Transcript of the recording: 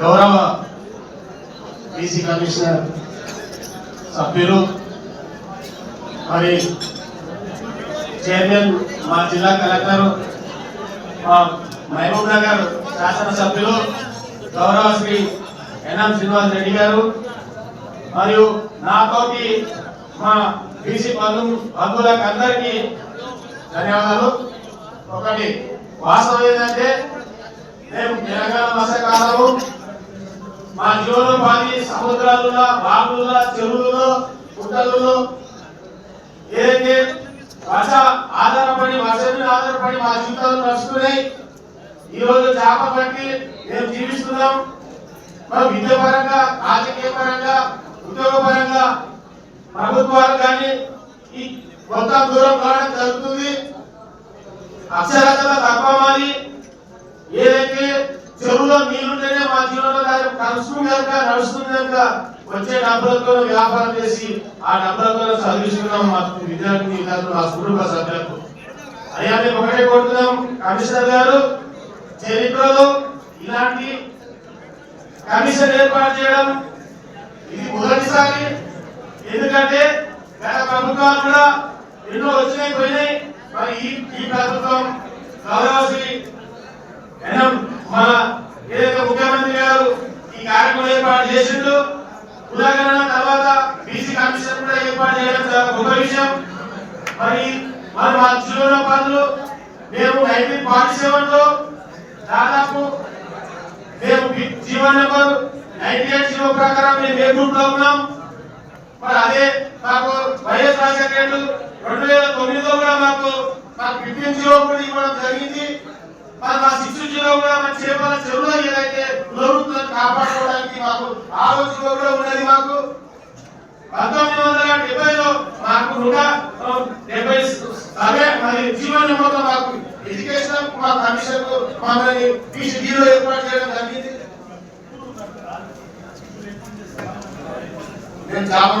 గౌరవ BC commissioner సభ్యులు మరి చైర్మన్ మా జిల్లా కలెక్టర్ మా మహబూబ్ నగర్ శాసనసభ్యులు గౌరవ శ్రీ ఎన్ఎం శ్రీనివాస్ రెడ్డి గారు మరియు నాతోటి మా బీసీ బంధు బంధువులకు అందరికీ ధన్యవాదాలు. ఒకటి వాస్తవం ఏంటంటే మేము తెలంగాణ మత్స్యకాలము మా జీవనోపాధి సముద్రాలలో బావులలో చెరువులలో గుట్టలలో ఏదైతే వర్ష ఆధారపడి వర్షం మీద ఆధారపడి మా జీవితాలు నడుస్తున్నాయి ఈ రోజు చేప పట్టి మేము జీవిస్తున్నాం. మరి విద్య పరంగా రాజకీయ పరంగా ఉద్యోగ పరంగా ప్రభుత్వాలు కానీ ఈ మొత్తం దూరం కావడం జరుగుతుంది. అక్షరాస్యత తప్పమని ఏదైతే చెరువులో నీళ్ళుంటేనే మా కలుస్తుంది కనుక నడుస్తుంది కనుక వచ్చే డబ్బులతో వ్యాపారం చేసి ఆ డబ్బులతో చదివిస్తున్నాం మా విద్యార్థి విద్యార్థులు మా కుటుంబ సభ్యులకు. అయ్యా మేము ఒకటే కోరుతున్నాం కమిషనర్ గారు చరిత్రలో ఇలాంటి కమిషన్ ఏర్పాటు చేయడం ఇది మొదటిసారి. ఎందుకంటే గత ప్రభుత్వాలు కూడా ఎన్నో వచ్చినాయి పోయినాయి. మరి ఈ ఈ ప్రభుత్వం గౌరవ శ్రీ ఎన్ఎం మన ఏదైతే ముఖ్యమంత్రి గారు ఈ కార్యక్రమం ఏర్పాటు చేసిండు. ఉదాహరణ తర్వాత బీసీ కమిషన్ కూడా ఏర్పాటు చేయడం చాలా గొప్ప విషయం. మరి మరి మా జీవన పనులు మేము నైన్టీన్ ఫార్టీ సెవెన్లో దాదాపు మేము B- Jeevan number ninety eight GO ప్రకారం మేము ఏ గ్రూప్లో ఉన్నాం. మరి అదే మాకు వైఎస్ రాజశేఖర్ రెడ్డి రెండు వేల తొమ్మిదిలో కూడా మాకు మాకు ఫిఫ్టీన్ జీవో కూడా ఇవ్వడం జరిగింది. మరి మా సిక్స్ జీవో కూడా మన చేపల చెరువులో ఏదైతే లోరుతుందో కాపాడుకోవడానికి మాకు ఆ రోజు కూడా ఉన్నది మాకు. పంతొమ్మిది వందల డెబ్బైలో మాకు నూట డెబ్బై సర్వే మరి జీవన మొత్తం మాకు. ఎడ్యుకేషన్ మా కమిషన్ మమ్మల్ని పీసీ ఏర్పాటు చేయడం జరిగింది. నేను జాబ్